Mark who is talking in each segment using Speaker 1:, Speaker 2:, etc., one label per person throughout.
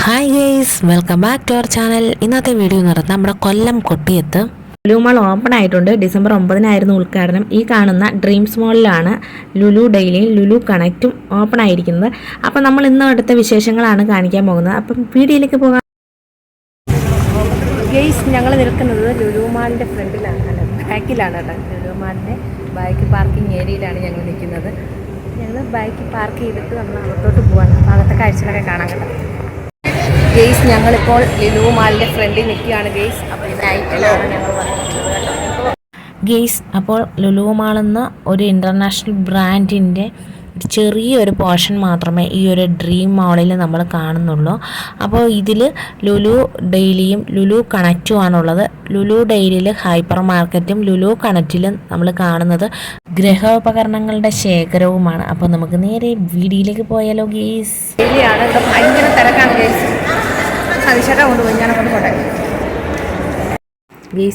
Speaker 1: Hi guys welcome back to our channel ഇന്നത്തെ video എന്ന് പറയുന്നത് നമ്മുടെ കൊല്ലം കൊട്ടിയത്ത്.
Speaker 2: ലുലു മാൾ ഓപ്പൺ ആയിട്ടുണ്ട്. ഡിസംബർ ഒമ്പതിനായിരുന്നു ഉദ്ഘാടനം. ഈ കാണുന്ന ഡ്രീംസ് മോളിലാണ് ലുലു ഡെയിലിയും ലുലു കണക്റ്റും ഓപ്പൺ ആയിരിക്കുന്നത്. അപ്പം നമ്മൾ ഇന്ന് അടുത്ത വിശേഷങ്ങളാണ് കാണിക്കാൻ പോകുന്നത്. അപ്പം വീഡിയോയിലേക്ക് പോകാം. ഗെയ്സ് ഞങ്ങൾ നിൽക്കുന്നത് ലുലു മാളിന്റെ ഫ്രണ്ടിലാണ്. അല്ല ബാക്കിലാണ് കേട്ടോ. ലുലു മാളിന്റെ ബൈക്ക് പാർക്കിംഗ് ഏരിയയിലാണ് ഞങ്ങൾ നിൽക്കുന്നത്. ഞങ്ങൾ ബൈക്ക് പാർക്ക് ചെയ്തിട്ട് നമ്മൾ അകത്തോട്ട് പോകാൻ അപ്പോൾ അകത്തെ കാഴ്ചകളൊക്കെ കാണാൻ കേട്ടോ. ഗെയ്സ് ഞങ്ങളിപ്പോൾ ലുലു മാളിന്റെ ഫ്രണ്ടിൽ നിൽക്കുകയാണ് ഗെയ്സ് അപ്പോൾ നൈറ്റിലാണ് ഞങ്ങൾ
Speaker 1: ഗെയ്സ് അപ്പോൾ ലുലു എന്ന ഒരു ഇന്റർനാഷണൽ ബ്രാൻഡിന്റെ ചെറിയൊരു പോർഷൻ മാത്രമേ ഈ ഒരു ഡ്രീം മാളിൽ നമ്മൾ കാണുന്നുള്ളൂ. അപ്പോൾ ഇതിൽ ലുലു ഡെയിലിയും ലുലു കണക്റ്റും ആണുള്ളത് ലുലു ഡെയിലിൽ ഹൈപ്പർ മാർക്കറ്റും ലുലു കണക്റ്റിലും നമ്മൾ കാണുന്നത് ഗ്രഹോപകരണങ്ങളുടെ ശേഖരവുമാണ്. അപ്പോൾ നമുക്ക് നേരെ വീടിയിലേക്ക് പോയാലോ ഗെയ്സ്
Speaker 2: ഇവിടെ ഭയങ്കര തിരക്കാണ് ഗേസ്. സതീശേട്ടാ കൊണ്ടുപോയി ഞാൻ അങ്ങോട്ട് പോട്ടെ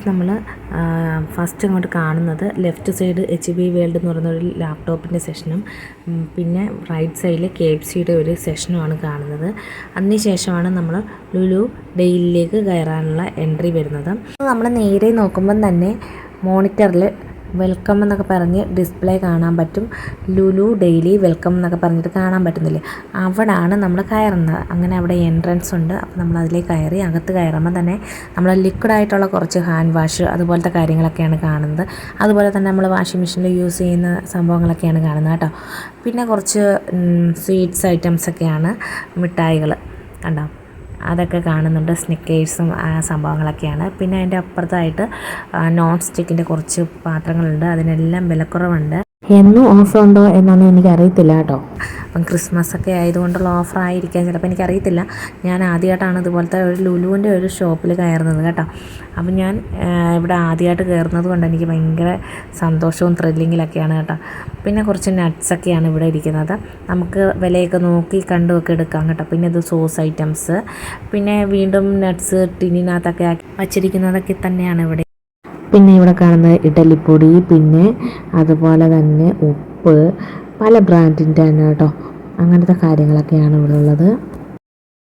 Speaker 2: നമ്മൾ ഫസ്റ്റ് അങ്ങോട്ട് കാണുന്നത് left side H B world എന്ന് പറയുന്ന ലാപ്ടോപ്പിന്റെ സെഷനും പിന്നെ റൈറ്റ് സൈഡിൽ കെ എഫ് സിയുടെ ഒരു സെഷനുമാണ് കാണുന്നത്. അതിനുശേഷമാണ് നമ്മൾ ലുലു ഡെയിലിലേക്ക് കയറാനുള്ള എൻട്രി വരുന്നത്. നമ്മൾ നേരെ നോക്കുമ്പം തന്നെ മോണിറ്ററിൽ വെൽക്കം എന്നൊക്കെ പറഞ്ഞ് ഡിസ്പ്ലേ കാണാൻ പറ്റും. ലുലു ഡെയിലി വെൽക്കം എന്നൊക്കെ പറഞ്ഞിട്ട് കാണാൻ പറ്റുന്നില്ലേ? അവിടാണ് നമ്മൾ കയറുന്നത്. അങ്ങനെ അവിടെ എൻട്രൻസ് ഉണ്ട്. അപ്പോൾ നമ്മൾ അതിലേക്ക് കയറി അകത്ത് കയറുമ്പോൾ തന്നെ നമ്മൾ ലിക്വിഡായിട്ടുള്ള കുറച്ച് ഹാൻഡ് വാഷ് അതുപോലത്തെ കാര്യങ്ങളൊക്കെയാണ് കാണുന്നത്. അതുപോലെ തന്നെ നമ്മൾ വാഷിംഗ് മെഷീനിൽ യൂസ് ചെയ്യുന്ന സംഭവങ്ങളൊക്കെയാണ് കാണുന്നത് കേട്ടോ. പിന്നെ കുറച്ച് സ്വീറ്റ്സ് ഐറ്റംസ് ഒക്കെയാണ് മിഠായികൾ കണ്ടോ? അതൊക്കെ കാണുന്നുണ്ട്. സ്നിക്കേഴ്സും സംഭവങ്ങളൊക്കെയാണ്. പിന്നെ അതിന്റെ അപ്പുറത്തായിട്ട് നോൺ സ്റ്റിക്കിന്റെ കുറച്ച് പാത്രങ്ങളുണ്ട്. അതിനെല്ലാം വിലക്കുറവുണ്ട്.
Speaker 1: എന്നും ഓഫർ ഉണ്ടോ എന്നൊന്നും എനിക്കറിയത്തില്ല കേട്ടോ.
Speaker 2: അപ്പം ക്രിസ്മസ് ഒക്കെ ആയതുകൊണ്ടുള്ള ഓഫർ ആയിരിക്കാം ചിലപ്പോൾ എനിക്കറിയത്തില്ല. ഞാൻ ആദ്യമായിട്ടാണ് ഇതുപോലത്തെ ഒരു ലുലുവിന്റെ ഒരു ഷോപ്പിൽ കയറുന്നത് കേട്ടോ. അപ്പം ഞാൻ ഇവിടെ ആദ്യമായിട്ട് കയറുന്നത് കൊണ്ട് എനിക്ക് ഭയങ്കര സന്തോഷവും ത്രില്ലിങ്ങിലൊക്കെയാണ് കേട്ടോ. പിന്നെ കുറച്ച് നട്ട്സൊക്കെയാണ് ഇവിടെ ഇരിക്കുന്നത്. നമുക്ക് വിലയൊക്കെ നോക്കി കണ്ടുമൊക്കെ എടുക്കാം കേട്ടോ. പിന്നെ ഇത് സോസ് ഐറ്റംസ് പിന്നെ വീണ്ടും നട്ട്സ് ടിന്നിനകത്തൊക്കെ വച്ചിരിക്കുന്നതൊക്കെ തന്നെയാണ് ഇവിടെ
Speaker 1: പിന്നെ ഇവിടെ കാണുന്ന ഇഡലിപ്പൊടി പിന്നെ അതുപോലെ തന്നെ ഉപ്പ് പല ബ്രാൻഡിന്റെ തന്നെ കേട്ടോ. അങ്ങനത്തെ കാര്യങ്ങളൊക്കെയാണ് ഇവിടെ ഉള്ളത്.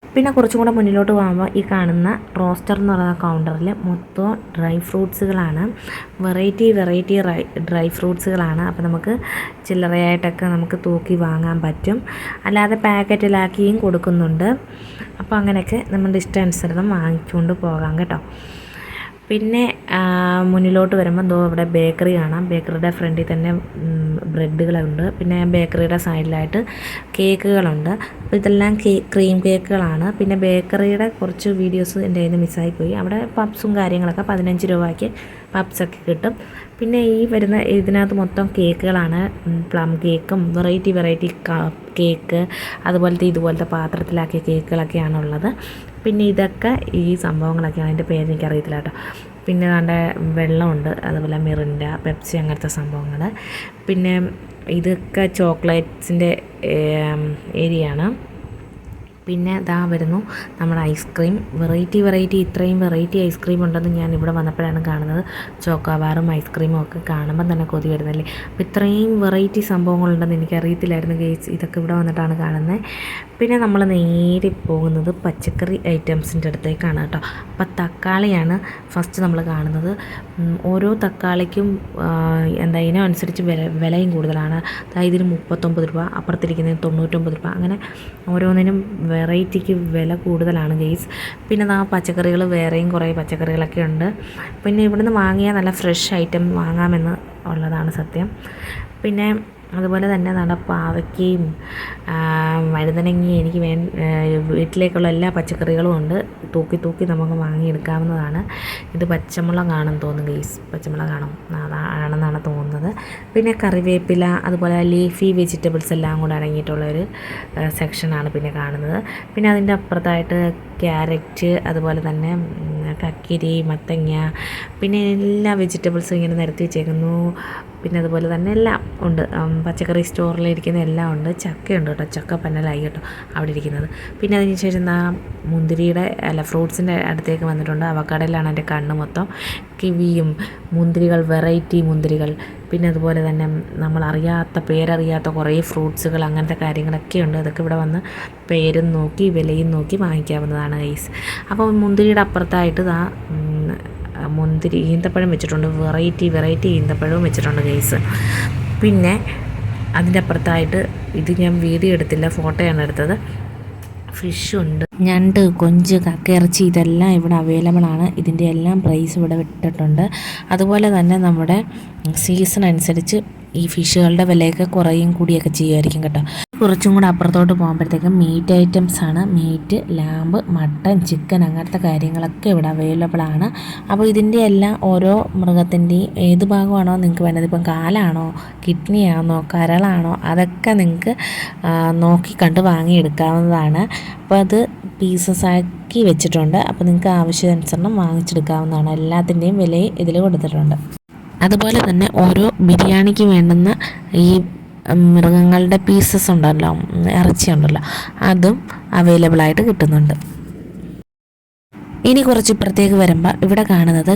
Speaker 2: പിന്നെ കുറച്ചും കൂടെ മുന്നിലോട്ട് പോകുമ്പോൾ ഈ കാണുന്ന റോസ്റ്റർ എന്ന് പറയുന്ന കൗണ്ടറിൽ മൊത്തം ഡ്രൈ ഫ്രൂട്ട്സുകളാണ് വെറൈറ്റി വെറൈറ്റി ഡ്രൈ ഫ്രൂട്ട്സുകളാണ് അപ്പോൾ നമുക്ക് ചില്ലറയായിട്ടൊക്കെ നമുക്ക് തൂക്കി വാങ്ങാൻ പറ്റും. അല്ലാതെ പാക്കറ്റിലാക്കിയും കൊടുക്കുന്നുണ്ട്. അപ്പോൾ അങ്ങനെയൊക്കെ നമ്മുടെ ഇഷ്ടാനുസരണം വാങ്ങിച്ചുകൊണ്ട് പോകാം കേട്ടോ. പിന്നെ മുന്നിലോട്ട് വരുമ്പോൾ എന്തോ അവിടെ ബേക്കറി കാണാം. ബേക്കറിയുടെ ഫ്രണ്ടിൽ തന്നെ ബ്രെഡുകളുണ്ട്. പിന്നെ ബേക്കറിയുടെ സൈഡിലായിട്ട് കേക്കുകളുണ്ട്. അപ്പോൾ ഇതെല്ലാം ക്രീം കേക്കുകളാണ്. പിന്നെ ബേക്കറിയുടെ കുറച്ച് വീഡിയോസ് എന്റെ കയ്യിൽ നിന്ന് മിസ്സായിപ്പോയി. അവിടെ പപ്സും കാര്യങ്ങളൊക്കെ പതിനഞ്ച് രൂപയ്ക്ക് പപ്സൊക്കെ കിട്ടും. പിന്നെ ഈ വരുന്ന ഇതിനകത്ത് മൊത്തം കേക്കുകളാണ്. പ്ലം കേക്കും വെറൈറ്റി വെറൈറ്റി കേക്ക് അതുപോലത്തെ ഇതുപോലത്തെ പാത്രത്തിലാക്കിയ കേക്കുകളൊക്കെയാണ് ഉള്ളത് പിന്നെ ഇതൊക്കെ ഈ സംഭവങ്ങളൊക്കെയാണ് അതിന്റെ പേര് എനിക്കറിയത്തില്ല കേട്ടോ. പിന്നെ നല്ല വെള്ളമുണ്ട് അതുപോലെ മിറിൻഡ പെപ്സി അങ്ങനത്തെ സംഭവങ്ങൾ പിന്നെ ഇതൊക്കെ ചോക്ലേറ്റ്സിന്റെ ഏരിയയാണ്. പിന്നെ ഇതാ വരുന്നു നമ്മുടെ ഐസ്ക്രീം വെറൈറ്റി വെറൈറ്റി ഇത്രയും വെറൈറ്റി ഐസ്ക്രീം ഉണ്ടെന്ന് ഞാൻ ഇവിടെ വന്നപ്പോഴാണ് കാണുന്നത്. ചോക്കോബാറും ഐസ്ക്രീമും ഒക്കെ കാണുമ്പോൾ തന്നെ കൊതി വരുന്നല്ലേ അപ്പോൾ ഇത്രയും വെറൈറ്റി സംഭവങ്ങളുണ്ടെന്ന് എനിക്കറിയത്തില്ലായിരുന്നു ഗേസ്. ഇതൊക്കെ ഇവിടെ വന്നിട്ടാണ് കാണുന്നത്. പിന്നെ നമ്മൾ നേരെ പോകുന്നത് പച്ചക്കറി ഐറ്റംസിന്റെ അടുത്തേക്കാണ് കേട്ടോ. അപ്പോൾ തക്കാളിയാണ് ഫസ്റ്റ് നമ്മൾ കാണുന്നത്. ഓരോ തക്കാളിക്കും എന്താ ഇനം അനുസരിച്ച് വില വിലയും കൂടുതലാണ്. അതായത് ഇതിന് മുപ്പത്തൊമ്പത് രൂപ അപ്പുറത്തിരിക്കുന്നതിന് തൊണ്ണൂറ്റൊമ്പത് രൂപ. അങ്ങനെ ഓരോന്നിനും വെറൈറ്റിക്ക് വില കൂടുതലാണ് ഗെയ്സ് പിന്നെ ആ പച്ചക്കറികൾ വേറെയും കുറേ പച്ചക്കറികളൊക്കെ ഉണ്ട്. പിന്നെ ഇവിടുന്ന് വാങ്ങിയാൽ നല്ല ഫ്രഷ് ഐറ്റം വാങ്ങാമെന്ന് ഉള്ളതാണ് സത്യം. പിന്നെ അതുപോലെ തന്നെ നമ്മുടെ പാവയ്ക്കയും വഴുതനങ്ങയും എനിക്ക് വേ വീട്ടിലേക്കുള്ള എല്ലാ പച്ചക്കറികളും ഉണ്ട്. തൂക്കി തൂക്കി നമുക്ക് വാങ്ങിയെടുക്കാവുന്നതാണ്. ഇത് പച്ചമുളകാണെന്ന് തോന്നുന്നു ഗെയ്സ്. പച്ചമുളകാണോ. ആണെന്നാണ് തോന്നുന്നത്. പിന്നെ കറിവേപ്പില അതുപോലെ ലീഫി വെജിറ്റബിൾസ് എല്ലാം കൂടെ അടങ്ങിയിട്ടുള്ള ഒരു സെക്ഷനാണ് പിന്നെ കാണുന്നത്. പിന്നെ അതിന്റെ അപ്പുറത്തായിട്ട് ക്യാരറ്റ് അതുപോലെ തന്നെ കക്കിരി മത്തങ്ങ പിന്നെ എല്ലാ വെജിറ്റബിൾസും ഇങ്ങനെ നിരത്തി വെച്ചേക്കുന്നു. പിന്നെ അതുപോലെ തന്നെ എല്ലാം ഉണ്ട്. പച്ചക്കറി സ്റ്റോറിലിരിക്കുന്ന എല്ലാം ഉണ്ട്. ചക്കയുണ്ട് കേട്ടോ. ചക്ക പന്നലായി കേട്ടോ അവിടെ ഇരിക്കുന്നത്. പിന്നെ അതിന് ശേഷം എന്താ മുന്തിരിയുടെ അല്ല ഫ്രൂട്ട്സിന്റെ അടുത്തേക്ക് വന്നിട്ടുണ്ട്. അവക്കടയിലാണ് എന്റെ കണ്ണ് മൊത്തം. കിവിയും മുന്തിരികൾ വെറൈറ്റി മുന്തിരികൾ. പിന്നെ അതുപോലെ തന്നെ നമ്മൾ അറിയാത്ത പേരറിയാത്ത കുറേ ഫ്രൂട്ട്സുകൾ അങ്ങനത്തെ കാര്യങ്ങളൊക്കെ ഉണ്ട്. അതൊക്കെ ഇവിടെ വന്ന് പേരും നോക്കി വിലയും നോക്കി വാങ്ങിക്കാവുന്നതാണ് ഐസ് അപ്പോൾ മുന്തിരിയുടെ അപ്പുറത്തായിട്ട് ഉം, മുന്തിരി ഈന്തപ്പഴം വെച്ചിട്ടുണ്ട്. വെറൈറ്റി വെറൈറ്റി ഈന്തപ്പഴവും വെച്ചിട്ടുണ്ട് ഗൈസ് പിന്നെ അതിന്റെ അപ്പുറത്തായിട്ട് ഇത് ഞാൻ വീഡിയോ എടുത്തില്ല ഫോട്ടോയാണ് എടുത്തത്. ഫിഷുണ്ട് ഞണ്ട് കൊഞ്ച് കക്കയിറച്ചി ഇതെല്ലാം ഇവിടെ അവൈലബിൾ ആണ്. ഇതിന്റെ എല്ലാം പ്രൈസ് ഇവിടെ വിട്ടിട്ടുണ്ട്. അതുപോലെ തന്നെ നമ്മുടെ സീസൺ അനുസരിച്ച് ഈ ഫിഷുകളുടെ വിലയൊക്കെ കുറയും കൂടിയൊക്കെ ചെയ്യുമായിരിക്കും കേട്ടോ. കുറച്ചും കൂടെ അപ്പുറത്തോട്ട് പോകുമ്പോഴത്തേക്കും മീറ്റ് ഐറ്റംസ് ആണ്. മീറ്റ് ലാമ്പ് മട്ടൻ ചിക്കൻ അങ്ങനത്തെ കാര്യങ്ങളൊക്കെ ഇവിടെ അവൈലബിൾ ആണ്. അപ്പോൾ ഇതിന്റെ എല്ലാം ഓരോ മൃഗത്തിന്റെയും ഏത് ഭാഗമാണോ നിങ്ങൾക്ക് വേണ്ടത്? ഇപ്പം കാലാണോ? കിഡ്നി ആണോ? കരളാണോ? അതൊക്കെ നിങ്ങൾക്ക് നോക്കി കണ്ട് വാങ്ങിയെടുക്കാവുന്നതാണ്. അപ്പോൾ അത് പീസസ് ആക്കി വെച്ചിട്ടുണ്ട്. അപ്പോൾ നിങ്ങൾക്ക് ആവശ്യാനുസരണം വാങ്ങിച്ചെടുക്കാവുന്നതാണ്. എല്ലാത്തിന്റെയും വിലയും ഇതിൽ കൊടുത്തിട്ടുണ്ട്. അതുപോലെ തന്നെ ഓരോ ബിരിയാണിക്ക് വേണ്ടുന്ന ഈ മൃഗങ്ങളുടെ പീസസ് ഉണ്ടല്ലോ ഇറച്ചി ഉണ്ടല്ലോ അതും അവൈലബിൾ ആയിട്ട് കിട്ടുന്നുണ്ട്. ഇനി കുറച്ച് ഇപ്പുറത്തേക്ക് വരുമ്പോൾ ഇവിടെ കാണുന്നത്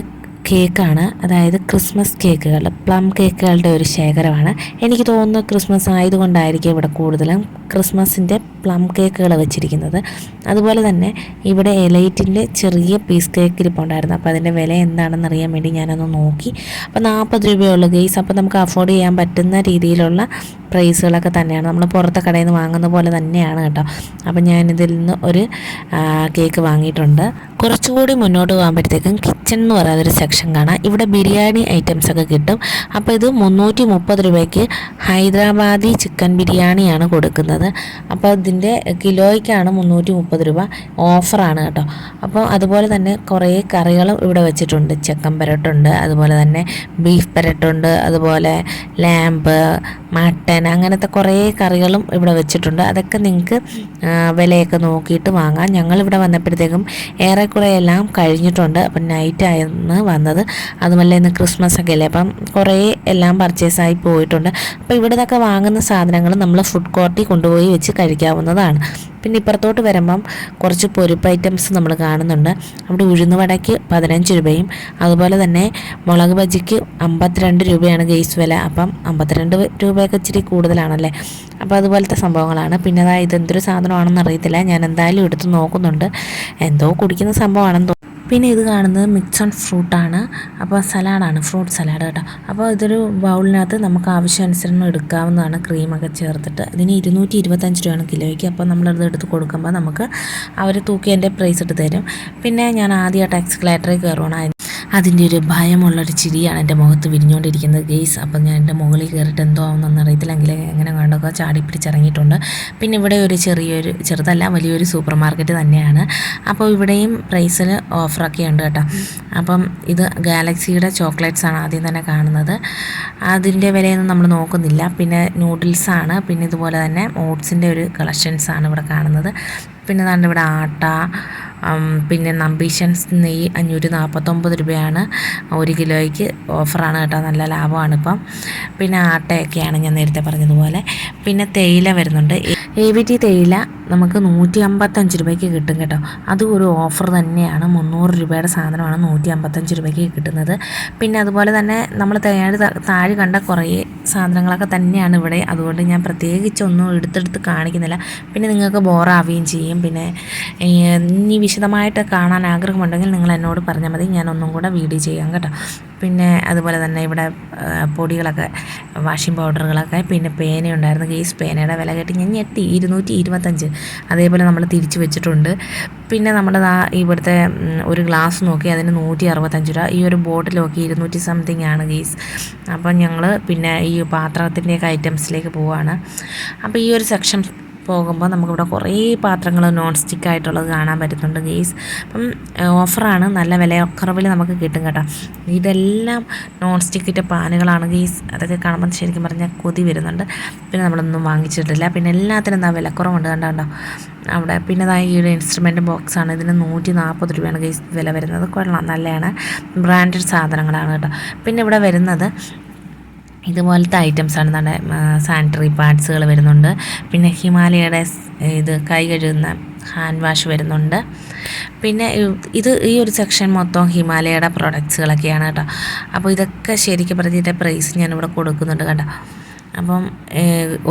Speaker 2: കേക്കാണ്. അതായത് ക്രിസ്മസ് കേക്കുകൾ പ്ലം കേക്കുകളുടെ ഒരു ശേഖരമാണ്. എനിക്ക് തോന്നുന്നു ക്രിസ്മസ് ആയതുകൊണ്ടായിരിക്കും ഇവിടെ കൂടുതലും ക്രിസ്മസിന്റെ പ്ലം കേക്കുകൾ വെച്ചിരിക്കുന്നത്. അതുപോലെ തന്നെ ഇവിടെ എലൈറ്റിന്റെ ചെറിയ പീസ് കേക്ക് ഇരിപ്പുണ്ടായിരുന്നു. അപ്പോൾ അതിന്റെ വില എന്താണെന്ന് അറിയാൻ വേണ്ടി ഞാനൊന്ന് നോക്കി. അപ്പോൾ നാൽപ്പത് രൂപയുള്ള ഗെയ്സ് അപ്പോൾ നമുക്ക് അഫോർഡ് ചെയ്യാൻ പറ്റുന്ന രീതിയിലുള്ള പ്രൈസുകളൊക്കെ തന്നെയാണ്. നമ്മൾ പുറത്തെ കടയിൽ നിന്ന് വാങ്ങുന്ന പോലെ തന്നെയാണ് കേട്ടോ. അപ്പോൾ ഞാനിതിൽ നിന്ന് ഒരു കേക്ക് വാങ്ങിയിട്ടുണ്ട്. കുറച്ചുകൂടി മുന്നോട്ട് പോകുമ്പോഴത്തേക്കും കിച്ചൺ എന്ന് പറയാതൊരു ഒരു സെക്ഷൻ കാണാം. ഇവിടെ ബിരിയാണി ഐറ്റംസ് ഒക്കെ കിട്ടും. അപ്പോൾ ഇത് മുന്നൂറ്റി മുപ്പത് രൂപയ്ക്ക് ഹൈദരാബാദി ചിക്കൻ ബിരിയാണിയാണ് കൊടുക്കുന്നത്. അപ്പോൾ ഇതിന്റെ കിലോയ്ക്കാണ് മുന്നൂറ്റി മുപ്പത് രൂപ ഓഫറാണ് കേട്ടോ. അപ്പോൾ അതുപോലെ തന്നെ കുറേ കറികളും ഇവിടെ വെച്ചിട്ടുണ്ട്. ചിക്കൻ പെരട്ടുണ്ട് അതുപോലെ തന്നെ ബീഫ് പെരട്ടുണ്ട് അതുപോലെ ലാമ്പ് മട്ടൻ അങ്ങനത്തെ കുറേ കറികളും ഇവിടെ വെച്ചിട്ടുണ്ട്. അതൊക്കെ നിങ്ങൾക്ക് വിലയൊക്കെ നോക്കിയിട്ട് വാങ്ങാം. ഞങ്ങളിവിടെ വന്നപ്പോഴത്തേക്കും ഏറെക്കുറെ എല്ലാം കഴിഞ്ഞിട്ടുണ്ട്. അപ്പം നൈറ്റ് ആയിരുന്നു അതുമല്ല ഇന്ന് ക്രിസ്മസ് ഒക്കെ അല്ലേ? അപ്പം കുറേ എല്ലാം പർച്ചേസ് ആയി പോയിട്ടുണ്ട്. അപ്പോൾ ഇവിടെ നിന്നൊക്കെ വാങ്ങുന്ന സാധനങ്ങൾ നമ്മൾ ഫുഡ് കോർട്ടിൽ കൊണ്ടുപോയി വെച്ച് കഴിക്കാവുന്നതാണ്. പിന്നെ ഇപ്പുറത്തോട്ട് വരുമ്പം കുറച്ച് പൊരിപ്പ് ഐറ്റംസ് നമ്മൾ കാണുന്നുണ്ട്. അവിടെ ഉഴുന്ന് വടയ്ക്ക് പതിനഞ്ച് രൂപയും അതുപോലെ തന്നെ മുളക് ബജിക്ക് അമ്പത്തിരണ്ട് രൂപയാണ് ഗെയ്സ് വില. അപ്പം അമ്പത്തിരണ്ട് രൂപയൊക്കെ ഇച്ചിരി കൂടുതലാണല്ലേ? അപ്പോൾ അതുപോലത്തെ സംഭവങ്ങളാണ്. പിന്നെ അതായത് ഇതെന്തൊരു സാധനമാണെന്ന് അറിയത്തില്ല. ഞാൻ എന്തായാലും എടുത്ത് നോക്കുന്നുണ്ട്. എന്തോ കുടിക്കുന്ന സംഭവമാണെന്ന് പിന്നെ ഇത് കാണുന്നത് മിക്സ് ആൻഡ് ഫ്രൂട്ടാണ് അപ്പോൾ സലാഡാണ് ഫ്രൂട്ട് സലാഡ് കേട്ടോ. അപ്പോൾ ഇതൊരു ബൗളിനകത്ത് നമുക്ക് ആവശ്യാനുസരണം എടുക്കാവുന്നതാണ് ക്രീമൊക്കെ ചേർത്തിട്ട്. ഇതിന് ഇരുന്നൂറ്റി ഇരുപത്തഞ്ച് രൂപയാണ് കിലോയ്ക്ക്. അപ്പോൾ നമ്മളത് എടുത്ത് കൊടുക്കുമ്പോൾ നമുക്ക് അവർ തൂക്കി എന്റെ പ്രൈസ് ഇട്ട് തരും. പിന്നെ ഞാൻ ആദ്യമായിട്ട് എക്സ്കലേറ്ററിൽ കയറുകയാണ് അതിന്റെ ഒരു ഭയമുള്ളൊരു ചിരിയാണ് എന്റെ മുഖത്ത് വിരിഞ്ഞുകൊണ്ടിരിക്കുന്നത്. ഗെയ്സ് അപ്പം ഞാൻ എന്റെ മുകളിൽ കയറിയിട്ട് എന്തോ ആവുന്നൊന്നും അറിയത്തില്ലെങ്കിൽ എങ്ങനെ കണ്ടൊക്കെ ചാടി പിടിച്ചിറങ്ങിയിട്ടുണ്ട്. പിന്നെ ഇവിടെ ഒരു ചെറിയൊരു ചെറുതല്ല വലിയൊരു സൂപ്പർ മാർക്കറ്റ് തന്നെയാണ്. അപ്പോൾ ഇവിടെയും പ്രൈസിൽ ഓഫറൊക്കെ ഉണ്ട് കേട്ടോ. അപ്പം ഇത് ഗാലക്സിയുടെ ചോക്ലേറ്റ്സ് ആണ് ആദ്യം തന്നെ കാണുന്നത്. അതിന്റെ വിലയൊന്നും നമ്മൾ നോക്കുന്നില്ല. പിന്നെ നൂഡിൽസാണ് പിന്നെ ഇതുപോലെ തന്നെ ഓട്സിന്റെ ഒരു കളക്ഷൻസ് ആണ് ഇവിടെ കാണുന്നത്. പിന്നെ ഇവിടെ ആട്ട പിന്നെ നമ്പീഷൻസ് നെയ്യ് അഞ്ഞൂറ്റി നാൽപ്പത്തൊമ്പത് രൂപയാണ് ഒരു കിലോയ്ക്ക് ഓഫറാണ് കേട്ടോ. നല്ല ലാഭമാണ് ഇപ്പം. പിന്നെ ആട്ടയൊക്കെയാണ് ഞാൻ നേരത്തെ പറഞ്ഞതുപോലെ. പിന്നെ തേയില വരുന്നുണ്ട്. എ വി ടി തേയില നമുക്ക് നൂറ്റി അമ്പത്തഞ്ച് രൂപയ്ക്ക് കിട്ടും കേട്ടോ. അതും ഒരു ഓഫർ തന്നെയാണ്. മുന്നൂറ് രൂപയുടെ സാധനമാണ് നൂറ്റി അമ്പത്തഞ്ച് രൂപയ്ക്ക് കിട്ടുന്നത്. പിന്നെ അതുപോലെ തന്നെ നമ്മൾ തേടി താഴെ കണ്ട കുറേ സാധനങ്ങളൊക്കെ തന്നെയാണ് ഇവിടെ. അതുകൊണ്ട് ഞാൻ പ്രത്യേകിച്ചൊന്നും എടുത്തെടുത്ത് കാണിക്കുന്നില്ല. പിന്നെ നിങ്ങൾക്ക് ബോറാവുകയും ചെയ്യും. പിന്നെ ഇനി വിശദമായിട്ട് കാണാൻ ആഗ്രഹമുണ്ടെങ്കിൽ നിങ്ങൾ എന്നോട് പറഞ്ഞാൽ മതി. ഞാനൊന്നും കൂടെ വീഡിയോ ചെയ്യാം കേട്ടോ. പിന്നെ അതുപോലെ തന്നെ ഇവിടെ പൊടികളൊക്കെ വാഷിംഗ് പൗഡറുകളൊക്കെ പിന്നെ പേനയുണ്ടായിരുന്നു കേസ് പേനയുടെ വില കേട്ട് ഞാൻ ഞെട്ടി. ഇരുന്നൂറ്റി ഇരുപത്തഞ്ച് അതേപോലെ നമ്മൾ തിരിച്ചു വെച്ചിട്ടുണ്ട്. പിന്നെ നമ്മുടെ ഇവിടുത്തെ ഒരു ഗ്ലാസ് നോക്കി അതിന് നൂറ്റി അറുപത്തഞ്ച് രൂപ. ഈ ഒരു ബോട്ടിൽ നോക്കി ഇരുന്നൂറ്റി സംതിങ് ആണ് ഗീസ്. അപ്പം ഞങ്ങൾ പിന്നെ ഈ പാത്രത്തിന്റെയൊക്കെ ഐറ്റംസിലേക്ക് പോവുകയാണ് അപ്പോൾ ഈ ഒരു സെക്ഷൻ പോകുമ്പോൾ നമുക്കിവിടെ കുറേ പാത്രങ്ങൾ നോൺ സ്റ്റിക്ക് ആയിട്ടുള്ളത് കാണാൻ പറ്റുന്നുണ്ട് ഗെയ്സ് അപ്പം ഓഫറാണ് നല്ല വിലക്കുറവിൽ നമുക്ക് കിട്ടും കേട്ടോ. ഇതെല്ലാം നോൺ സ്റ്റിക്കിന്റെ പാനുകളാണ് ഗെയ്സ് അതൊക്കെ കാണുമ്പോൾ ശരിക്കും പറഞ്ഞാൽ കൊതി വരുന്നുണ്ട്. പിന്നെ നമ്മളൊന്നും വാങ്ങിച്ചിട്ടില്ല. പിന്നെ എല്ലാത്തിനും എന്താ വിലക്കുറവുണ്ട് കണ്ടോ കണ്ടോ. അവിടെ പിന്നെ ഈ ഒരു ഇൻസ്ട്രുമെന്റ് ബോക്സാണ് ഇതിന് നൂറ്റി നാൽപ്പത് രൂപയാണ് ഗെയ്സ് വില വരുന്നത്. കൊള്ളാം. നല്ലതാണ്. ബ്രാൻഡഡ് സാധനങ്ങളാണ് കേട്ടോ. പിന്നെ ഇവിടെ വരുന്നത് ഇതുപോലത്തെ ഐറ്റംസാണ് നമ്മുടെ സാനിറ്ററി പാഡ്സുകൾ വരുന്നുണ്ട്. പിന്നെ ഹിമാലയയുടെ ഇത് കൈ കഴുകുന്ന ഹാൻഡ് വാഷ് വരുന്നുണ്ട്. പിന്നെ ഇത് ഈ ഒരു സെക്ഷൻ മൊത്തം ഹിമാലയയുടെ പ്രൊഡക്ട്സുകളൊക്കെയാണ് കേട്ടോ. അപ്പോൾ ഇതൊക്കെ ശരിക്കും പറഞ്ഞിട്ട് പ്രൈസ് ഞാനിവിടെ കൊടുക്കുന്നുണ്ട് കേട്ടോ. അപ്പം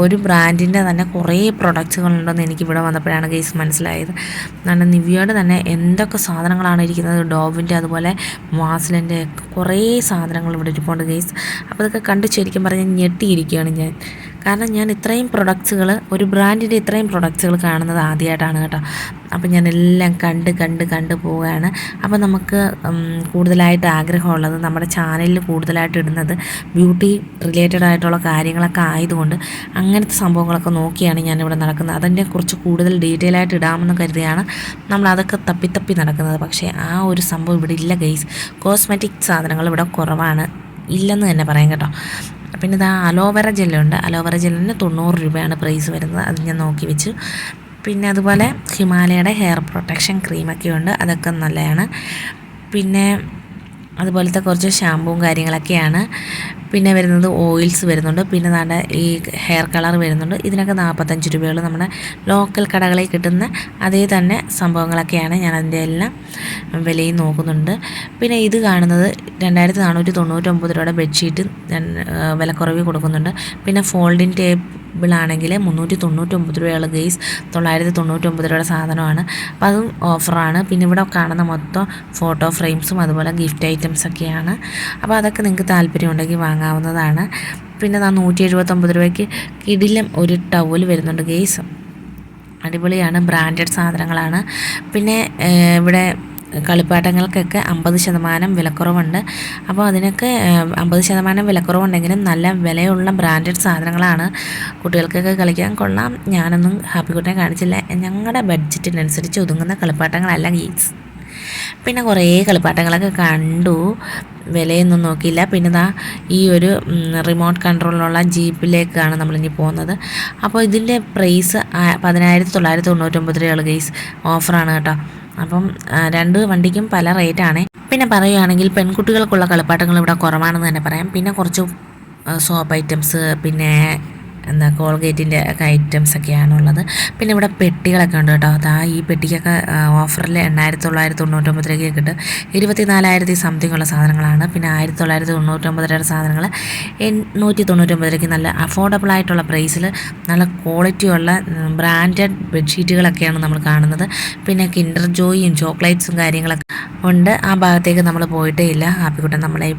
Speaker 2: ഒരു ബ്രാൻഡിന്റെ തന്നെ കുറേ പ്രൊഡക്റ്റ്സുകളുണ്ടെന്ന് എനിക്ക് ഇവിടെ വന്നപ്പോഴാണ് കേസ് മനസ്സിലായത്. കാരണം നിവ്യയുടെ തന്നെ എന്തൊക്കെ സാധനങ്ങളാണ് ഇരിക്കുന്നത് ഡോവിന്റെ അതുപോലെ മാസ്ലിന്റെ കുറേ സാധനങ്ങൾ ഇവിടെ ഇരിപ്പുണ്ട് കേസ് അപ്പോൾ അതൊക്കെ കണ്ട് ശരിക്കും പറഞ്ഞാൽ ഞെട്ടിയിരിക്കുകയാണ് ഞാൻ. കാരണം ഞാൻ ഇത്രയും പ്രൊഡക്ട്സുകൾ ഒരു ബ്രാൻഡിന്റെ ഇത്രയും പ്രൊഡക്ട്സുകൾ കാണുന്നത് ആദ്യമായിട്ടാണ് കേട്ടോ. അപ്പം ഞാൻ എല്ലാം കണ്ട് കണ്ട് കണ്ട് പോവുകയാണ്. അപ്പോൾ നമുക്ക് കൂടുതലായിട്ട് ആഗ്രഹമുള്ളത് നമ്മുടെ ചാനലിൽ കൂടുതലായിട്ട് ഇടുന്നത് ബ്യൂട്ടി റിലേറ്റഡ് ആയിട്ടുള്ള കാര്യങ്ങളൊക്കെ ആയതുകൊണ്ട് അങ്ങനത്തെ സംഭവങ്ങളൊക്കെ നോക്കിയാണ് ഞാനിവിടെ നടക്കുന്നത്. അതിന്റെ കുറിച്ച് കൂടുതൽ ഡീറ്റെയിൽ ആയിട്ട് ഇടാമെന്ന് കരുതിയാണ് നമ്മളതൊക്കെ തപ്പി തപ്പി നടക്കുന്നത്. പക്ഷേ ആ ഒരു സംഭവം ഇവിടെ ഇല്ല ഗെയ്സ് കോസ്മെറ്റിക് സാധനങ്ങൾ ഇവിടെ കുറവാണ്. ഇല്ലെന്ന് തന്നെ പറയാം കേട്ടോ. പിന്നെ ഇതാ അലോവേറ ജെല്ലുണ്ട്. അലോവേറ ജെല്ലിന് തൊണ്ണൂറ് രൂപയാണ് പ്രൈസ് വരുന്നത്. അത് ഞാൻ നോക്കി വെച്ചു. പിന്നെ അതുപോലെ ഹിമാലയയുടെ ഹെയർ പ്രൊട്ടക്ഷൻ ക്രീമൊക്കെ ഉണ്ട്. അതൊക്കെ നല്ലതാണ് പിന്നെ അതുപോലത്തെ കുറച്ച് ഷാമ്പുവും കാര്യങ്ങളൊക്കെയാണ്. പിന്നെ വരുന്നത് ഓയിൽസ് വരുന്നുണ്ട്. പിന്നെ നമ്മുടെ ഈ ഹെയർ കളർ വരുന്നുണ്ട്. ഇതിനൊക്കെ നാൽപ്പത്തഞ്ച് രൂപയുള്ള നമ്മുടെ ലോക്കൽ കടകളിൽ കിട്ടുന്ന അതേ തന്നെ സംഭവങ്ങളൊക്കെയാണ് ഞാൻ അതിന്റെ എല്ലാം വിലയും നോക്കുന്നുണ്ട്. പിന്നെ ഇത് കാണുന്നത് രണ്ടായിരത്തി നാനൂറ്റി തൊണ്ണൂറ്റൊമ്പത് രൂപയുടെ ബെഡ്ഷീറ്റ് വിലക്കുറവ് കൊടുക്കുന്നുണ്ട്. പിന്നെ ഫോൾഡിങ് ടേബിളാണെങ്കിൽ മുന്നൂറ്റി തൊണ്ണൂറ്റൊമ്പത് രൂപയുള്ള ഗെയ്സ് തൊള്ളായിരത്തി തൊണ്ണൂറ്റൊമ്പത് രൂപയുടെ സാധനമാണ്. അപ്പോൾ അതും ഓഫറാണ്. പിന്നെ ഇവിടെ കാണുന്ന മൊത്തം ഫോട്ടോ ഫ്രെയിംസും അതുപോലെ ഗിഫ്റ്റ് ഐറ്റംസ് ഒക്കെയാണ്. അപ്പോൾ അതൊക്കെ നിങ്ങൾക്ക് താല്പര്യമുണ്ടെങ്കിൽ വാങ്ങാവുന്നതാണ്. പിന്നെ നാ നൂറ്റി എഴുപത്തൊമ്പത് രൂപയ്ക്ക് കിടിലം ഒരു ടവൽ വരുന്നുണ്ട് ഗെയ്സ് അടിപൊളിയാണ്. ബ്രാൻഡഡ് സാധനങ്ങളാണ്. പിന്നെ ഇവിടെ കളിപ്പാട്ടങ്ങൾക്കൊക്കെ അമ്പത് ശതമാനം വിലക്കുറവുണ്ട്. അപ്പോൾ അതിനൊക്കെ അമ്പത് ശതമാനം വിലക്കുറവുണ്ടെങ്കിലും നല്ല വിലയുള്ള ബ്രാൻഡഡ് സാധനങ്ങളാണ് കുട്ടികൾക്കൊക്കെ കളിക്കാൻ കൊള്ളാം. ഞാനൊന്നും ഹാപ്പി കുട്ടിനെ കാണിച്ചില്ല. ഞങ്ങളുടെ ബഡ്ജറ്റിനനുസരിച്ച് ഒതുങ്ങുന്ന കളിപ്പാട്ടങ്ങളല്ല ഗീസ്. പിന്നെ കുറേ കളിപ്പാട്ടങ്ങളൊക്കെ കണ്ടു. വിലയൊന്നും നോക്കിയില്ല. പിന്നെ ദാ ഈ ഒരു റിമോട്ട് കൺട്രോളിലുള്ള ജീപ്പിലേക്കാണ് നമ്മളിനി പോകുന്നത്. അപ്പോൾ ഇതിന്റെ പ്രൈസ് പതിനായിരത്തി തൊള്ളായിരത്തി തൊണ്ണൂറ്റൊമ്പത് രൂപയുള്ള ഗെയ്സ് ഓഫറാണ് കേട്ടോ. അപ്പം രണ്ട് വണ്ടിക്കും പല റേറ്റാണ്. പിന്നെ പറയുകയാണെങ്കിൽ പെൺകുട്ടികൾക്കുള്ള കളിപ്പാട്ടങ്ങൾ ഇവിടെ കുറവാണെന്ന് തന്നെ പറയാം. പിന്നെ കുറച്ച് സോപ്പ് ഐറ്റംസ് പിന്നെ എന്താ കോൾഗേറ്റിന്റെ ഒക്കെ ഐറ്റംസ് ഒക്കെയാണ് ഉള്ളത് പിന്നെ ഇവിടെ പെട്ടികളൊക്കെ ഉണ്ട് കേട്ടോ. അതാ ഈ പെട്ടിക്കൊക്കെ ഓഫറിൽ എണ്ണായിരത്തി തൊള്ളായിരത്തി തൊണ്ണൂറ്റൊമ്പത് രൂപയ്ക്ക് കിട്ടും ഇരുപത്തി നാലായിരത്തി സംതിങ് ഉള്ള സാധനങ്ങളാണ്. പിന്നെ ആയിരത്തി തൊള്ളായിരത്തി തൊണ്ണൂറ്റൊമ്പത് രൂപയുടെ സാധനങ്ങൾ എണ്ണൂറ്റി തൊണ്ണൂറ്റൊമ്പത് രൂപയ്ക്ക് നല്ല അഫോർഡബിൾ ആയിട്ടുള്ള പ്രൈസിൽ നല്ല ക്വാളിറ്റിയുള്ള ബ്രാൻഡഡ് ബെഡ്ഷീറ്റുകളൊക്കെയാണ് നമ്മൾ കാണുന്നത്. പിന്നെ കിൻഡർ ജോയിയും ചോക്ലേറ്റ്സും കാര്യങ്ങളൊക്കെ ഉണ്ട്. ആ ഭാഗത്തേക്ക് നമ്മൾ പോയിട്ടേ ഇല്ല. ഹാപ്പിക്കുട്ടൻ നമ്മളെ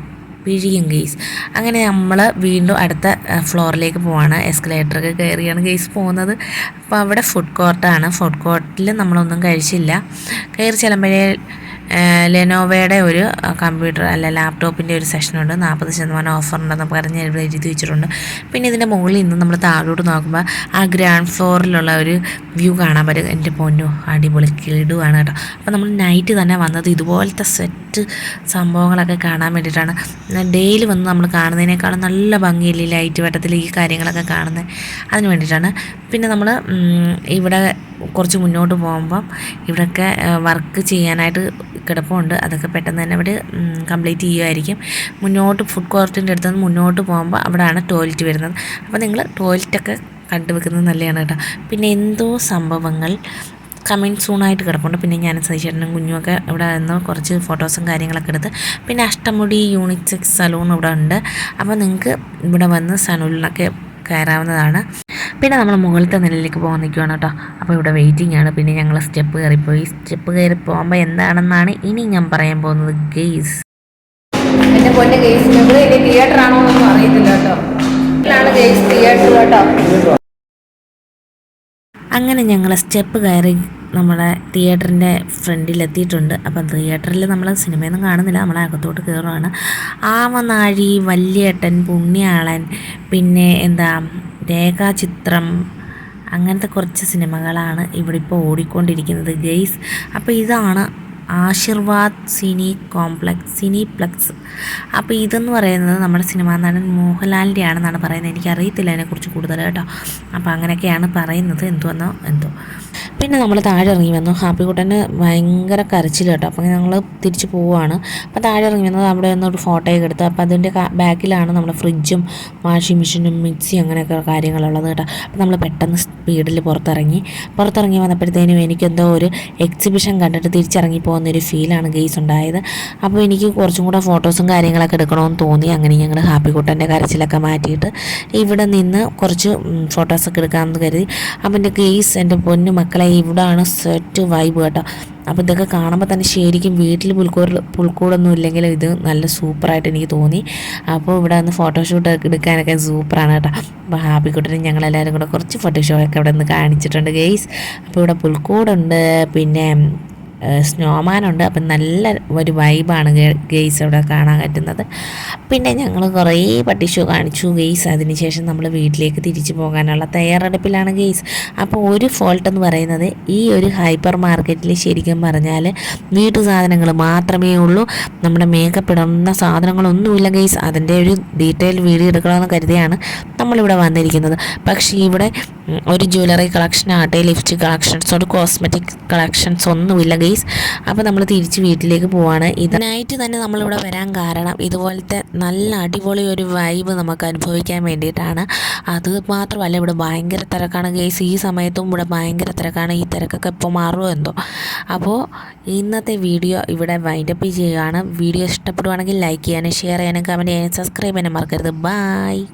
Speaker 2: പിഴിയും ഗെയ്സ് അങ്ങനെ നമ്മൾ വീണ്ടും അടുത്ത ഫ്ലോറിലേക്ക് പോവാണ്. എസ്കലേറ്ററൊക്കെ കയറിയാണ് ഗെയ്സ് പോകുന്നത്. അപ്പോൾ അവിടെ ഫുഡ് കോർട്ടാണ് ഫുഡ് കോർട്ടിൽ നമ്മളൊന്നും കഴിച്ചില്ല. കയറി ചെല്ലുമ്പോഴേ ലെനോവയുടെ ഒരു കമ്പ്യൂട്ടർ അല്ല ലാപ്ടോപ്പിന്റെ ഒരു സെഷനുണ്ട്. നാൽപ്പത് ശതമാനം ഓഫറുണ്ടെന്ന് പറഞ്ഞ് ഇവിടെ എഴുതി വെച്ചിട്ടുണ്ട്. പിന്നെ ഇതിന്റെ മുകളിൽ നിന്ന് നമ്മൾ താഴോട്ട് നോക്കുമ്പോൾ ആ ഗ്രൗണ്ട് ഫ്ലോറിലുള്ള ഒരു വ്യൂ കാണാൻ പറ്റും. എന്റെ പൊന്നു അടിപൊളി കിടുവാണ് കേട്ടോ. അപ്പോൾ നമ്മൾ നൈറ്റ് തന്നെ വന്നത് ഇതുപോലത്തെ സെറ്റ് സംഭവങ്ങളൊക്കെ കാണാൻ വേണ്ടിയിട്ടാണ്. ഡെയിലി വന്ന് നമ്മൾ കാണുന്നതിനേക്കാളും നല്ല ഭംഗിയില്ലേ ലൈറ്റ് വട്ടത്തിൽ ഈ കാര്യങ്ങളൊക്കെ കാണുന്നത് അതിന് വേണ്ടിയിട്ടാണ്. പിന്നെ നമ്മൾ ഇവിടെ കുറച്ച് മുന്നോട്ട് പോകുമ്പം ഇവിടെയൊക്കെ വർക്ക് ചെയ്യാനായിട്ട് കിടപ്പുണ്ട്. അതൊക്കെ പെട്ടെന്ന് തന്നെ അവർ കംപ്ലീറ്റ് ചെയ്യുമായിരിക്കും മുന്നോട്ട് ഫുഡ് കോർട്ടിന്റെ അടുത്ത് നിന്ന് മുന്നോട്ട് പോകുമ്പോൾ അവിടെയാണ് ടോയ്ലറ്റ് വരുന്നത്. അപ്പോൾ നിങ്ങൾ ടോയ്ലറ്റൊക്കെ കണ്ടുവെക്കുന്നത് നല്ലതാണ് കേട്ടോ. പിന്നെ എന്തോ സംഭവങ്ങൾ കമ്മിങ് സൂണായിട്ട് കിടപ്പുണ്ട്. പിന്നെ ഞാൻ സതീശേട്ടനും കുഞ്ഞുമൊക്കെ ഇവിടെ നിന്ന് കുറച്ച് ഫോട്ടോസും കാര്യങ്ങളൊക്കെ എടുത്ത് പിന്നെ അഷ്ടമുടി യൂണിസെക്സ് സലൂൺ ഇവിടെ ഉണ്ട്. അപ്പോൾ നിങ്ങൾക്ക് ഇവിടെ വന്ന് സലൂണിലൊക്കെ കയറാവുന്നതാണ്. പിന്നെ നമ്മൾ മുകളിലത്തെ നിലയിലേക്ക് പോകാൻ നിൽക്കുകയാണ് കേട്ടോ. അപ്പോൾ ഇവിടെ വെയിറ്റിംഗ് ആണ്. പിന്നെ ഞങ്ങൾ സ്റ്റെപ്പ് കയറിപ്പോയി. സ്റ്റെപ്പ് കയറി പോകുമ്പോൾ എന്താണെന്നാണ് ഇനി ഞാൻ പറയാൻ പോകുന്നത് ഗെയ്സ്
Speaker 1: എന്റെ പൊന്നെ ഗെയ്സ് ഇവിടെ ഇനി തിയേറ്റർ ആണോ എന്നൊന്നും അറിയത്തില്ല കേട്ടോ. ഇതിലാണ് ഗെയ്സ് തിയേറ്റർ കേട്ടോ.
Speaker 2: അങ്ങനെ ഞങ്ങൾ സ്റ്റെപ്പ് കയറി നമ്മുടെ തിയേറ്ററിന്റെ ഫ്രണ്ടിലെത്തിയിട്ടുണ്ട് അപ്പം തിയേറ്ററിൽ നമ്മൾ സിനിമയൊന്നും കാണുന്നില്ല. നമ്മൾ അകത്തോട്ട് കയറുവാണ് ആവനാഴി വല്യേട്ടൻ പുണ്യാളൻ പിന്നെ എന്താ രേഖാചിത്രം. അങ്ങനത്തെ കുറച്ച് സിനിമകളാണ് ഇവിടെ ഇപ്പോൾ ഓടിക്കൊണ്ടിരിക്കുന്നത് ഗെയ്സ് അപ്പോൾ ഇതാണ് ആശീർവാദ് സിനി കോംപ്ലക്സ് സിനിപ്ലക്സ് അപ്പോൾ ഇതെന്ന് പറയുന്നത് നമ്മുടെ സിനിമാ നടൻ മോഹൻലാലിന്റെ ആണെന്നാണ് പറയുന്നത്. എനിക്കറിയത്തില്ല അതിനെക്കുറിച്ച് കൂടുതൽ കേട്ടോ. അപ്പോൾ അങ്ങനെയൊക്കെയാണ് പറയുന്നത്. എന്തുവെന്നോ എന്തോ. പിന്നെ നമ്മൾ താഴെ ഇറങ്ങി വന്നു. ഹാപ്പിക്കുട്ടന് ഭയങ്കര കരച്ചിൽ കേട്ടോ. അപ്പോൾ ഞങ്ങൾ തിരിച്ച് പോവുകയാണ് അപ്പോൾ താഴെ ഇറങ്ങി വന്നത് അവിടെ നിന്ന് ഒരു ഫോട്ടോയൊക്കെ എടുത്തു. അപ്പോൾ അതിന്റെ ബാക്കിലാണ് നമ്മുടെ ഫ്രിഡ്ജും വാഷിംഗ് മെഷീനും മിക്സി അങ്ങനെയൊക്കെ കാര്യങ്ങളുള്ളത് കേട്ടോ. അപ്പോൾ നമ്മൾ പെട്ടെന്ന് സ്പീഡിൽ പുറത്തിറങ്ങി. പുറത്തിറങ്ങി വന്നപ്പോഴത്തേനും എനിക്കെന്തോ ഒരു എക്സിബിഷൻ കണ്ടിട്ട് തിരിച്ചിറങ്ങി പോകുന്നൊരു ഫീലാണ് ഗെയ്സ് ഉണ്ടായത്. അപ്പോൾ എനിക്ക് കുറച്ചും കൂടെ ഫോട്ടോസും കാര്യങ്ങളൊക്കെ എടുക്കണമെന്ന് തോന്നി. അങ്ങനെ ഞങ്ങൾ ഹാപ്പി കുട്ടന്റെ കരച്ചിലൊക്കെ മാറ്റിയിട്ട് ഇവിടെ നിന്ന് കുറച്ച് ഫോട്ടോസൊക്കെ എടുക്കാമെന്ന് കരുതി. അപ്പോൾ എന്റെ ഗെയ്സ് എന്റെ പൊന്നു മക്കളെ ഇവിടാണ് സെറ്റ് വൈബ് കേട്ടോ. അപ്പോൾ ഇതൊക്കെ കാണുമ്പോൾ തന്നെ ശരിക്കും വീട്ടിൽ പുൽക്കൂട് പുൽക്കൂടൊന്നും ഇല്ലെങ്കിലും ഇത് നല്ല സൂപ്പറായിട്ട് എനിക്ക് തോന്നി. അപ്പോൾ ഇവിടെ നിന്ന് ഫോട്ടോഷൂട്ട് എടുക്കാനൊക്കെ സൂപ്പറാണ് കേട്ടോ. അപ്പോൾ ഹാപ്പി കുട്ടനും ഞങ്ങളെല്ലാവരും കൂടെ കുറച്ച് ഫോട്ടോഷോട്ടൊക്കെ ഇവിടെ നിന്ന് കാണിച്ചിട്ടുണ്ട് ഗെയ്സ്. അപ്പോൾ ഇവിടെ പുൽക്കൂടുണ്ട് പിന്നെ സ്നോമാനുണ്ട് അപ്പം നല്ല ഒരു വൈബാണ് ഗെയ്സ് അവിടെ കാണാൻ പറ്റുന്നത്. പിന്നെ ഞങ്ങൾ കുറേ പട്ടി ഷോ കാണിച്ചു. ഗെയ്സ് അതിനുശേഷം നമ്മൾ വീട്ടിലേക്ക് തിരിച്ചു പോകാനുള്ള തയ്യാറെടുപ്പിലാണ് ഗെയ്സ്. അപ്പോൾ ഒരു ഫോൾട്ട് എന്ന് പറയുന്നത് ഈ ഒരു ഹൈപ്പർ മാർക്കറ്റിൽ ശരിക്കും പറഞ്ഞാൽ വീട്ടു സാധനങ്ങൾ മാത്രമേ ഉള്ളൂ. നമ്മുടെ മേക്കപ്പ് ഇടുന്ന സാധനങ്ങളൊന്നുമില്ല ഗെയ്സ്. അതിന്റെ ഒരു ഡീറ്റെയിൽ വീഡിയോ എടുക്കണമെന്ന് കരുതിയാണ് നമ്മളിവിടെ വന്നിരിക്കുന്നത്. പക്ഷേ ഇവിടെ ഒരു ജ്വല്ലറി കളക്ഷൻ ആട്ടെ ലിഫ്റ്റ് കളക്ഷൻസ് ഒരു കോസ്മെറ്റിക് കളക്ഷൻസ് ഒന്നുമില്ല ഗെയ്സ് അപ്പോൾ നമ്മൾ തിരിച്ച് വീട്ടിലേക്ക് പോവാണ്. ഇതിനായിട്ട് തന്നെ നമ്മളിവിടെ വരാൻ കാരണം ഇതുപോലത്തെ നല്ല അടിപൊളി ഒരു വൈബ് നമുക്ക് അനുഭവിക്കാൻ വേണ്ടിയിട്ടാണ്. അത് മാത്രമല്ല ഇവിടെ ഭയങ്കര തിരക്കാണ് ഗെയ്സ് ഈ സമയത്തും ഇവിടെ ഭയങ്കര തിരക്കാണ്. ഈ തിരക്കൊക്കെ ഇപ്പോൾ മാറുമോ എന്തോ? അപ്പോൾ ഇന്നത്തെ വീഡിയോ ഇവിടെ വൈൻഡപ്പ് ചെയ്യുകയാണ്. വീഡിയോ ഇഷ്ടപ്പെടുവാണെങ്കിൽ ലൈക്ക് ചെയ്യാനും ഷെയർ ചെയ്യാനും കമന്റ് ചെയ്യാനും സബ്സ്ക്രൈബ് ചെയ്യാനും മറക്കരുത്. ബായ്